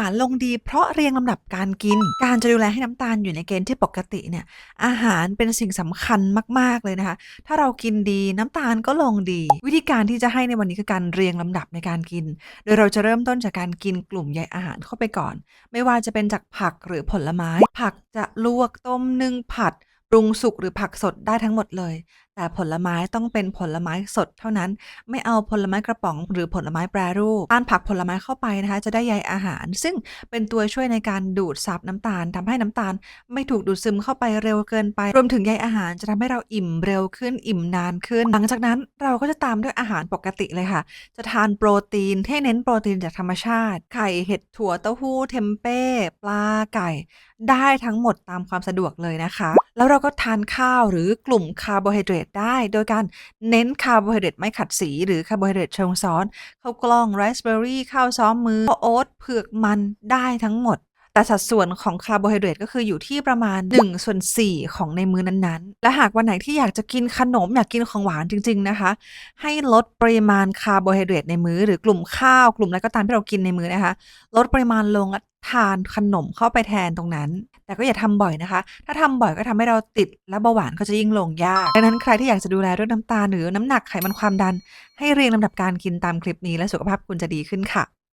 หวานลงดีเพราะเรียงลำดับการกิน การจะดูแลให้น้ำตาลอยู่ในเกณฑ์ที่ปกติเนี่ยอาหารเป็นสิ่งสำคัญมาก ๆ เลยนะคะ ถ้าเรากินดีน้ำตาลก็ลงดี วิธีการที่จะให้ในวันนี้คือการเรียงลำดับในการกิน โดยเราจะเริ่มต้นจากการกินกลุ่มใยอาหารเข้าไปก่อน ไม่ว่าจะเป็นจากผักหรือผลไม้ ผักจะลวกต้มนึ่งผัด ปรุงสุกหรือผักสดได้ทั้งหมดเลย แต่ผลไม้ต้องเป็นผลไม้สดเท่านั้น ไม่เอาผลไม้กระป๋อง หรือผลไม้แปรรูปทานผักผลไม้เข้าไปนะคะ จะได้ใยอาหาร ซึ่งเป็นตัวช่วยในการดูดซับน้ำตาลทำให้น้ำตาล ไม่ถูกดูดซึมเข้าไปเร็วเกินไป รวมถึงใยอาหารจะทำให้เราอิ่มเร็วขึ้น อิ่มนานขึ้น หลังจากนั้นเราก็จะตามด้วยอาหารปกติเลยค่ะ จะทานโปรตีนที่เน้นโปรตีนจากธรรมชาติ ไข่เห็ดถั่วเต้าหู้เทมเป้ปลาไก่ ได้ทั้งหมดตามความสะดวกเลยนะคะ แล้วเราราก็ทานข้าวหรือกลุ่มคาร์โบไฮเดรตได้ โดยการเน้นคาร์โบไฮเดรตไม่ขัดสี หรือคาร์โบไฮเดรตเชิงซ้อนข้าวกล้องไรซ์เบอร์รี่ข้าวซ้อมมือโอ๊ตเผือกมันได้ทั้งหมด แต่สัดส่วนของคาร์โบไฮเดรตก็คืออยู่ที่ประมาณ1ส่วน4ของในมื้อนั้นๆ และหากวันไหนที่อยากจะกินขนมอยากกินของหวานจริง ๆนะคะ ให้ลดปริมาณคาร์โบไฮเดรตในมื้อหรือกลุ่มข้าวกลุ่มอะไรก็ตามที่เรากินในมื้อนะคะ ลดปริมาณลงและ ทานขนมเข้าไปแทนตรงนั้น แต่ก็อย่าทำบ่อยนะคะ ถ้าทำบ่อยก็ทำให้เราติดและเบาหวานก็จะยิ่งลงยากดังนั้นใครที่อยากจะดูแลเรื่องน้ำตาลหรือน้ำหนักไขมันความดัน ให้เรียงลำดับการกินตามคลิปนี้และสุขภาพคุณจะดีขึ้นค่ะ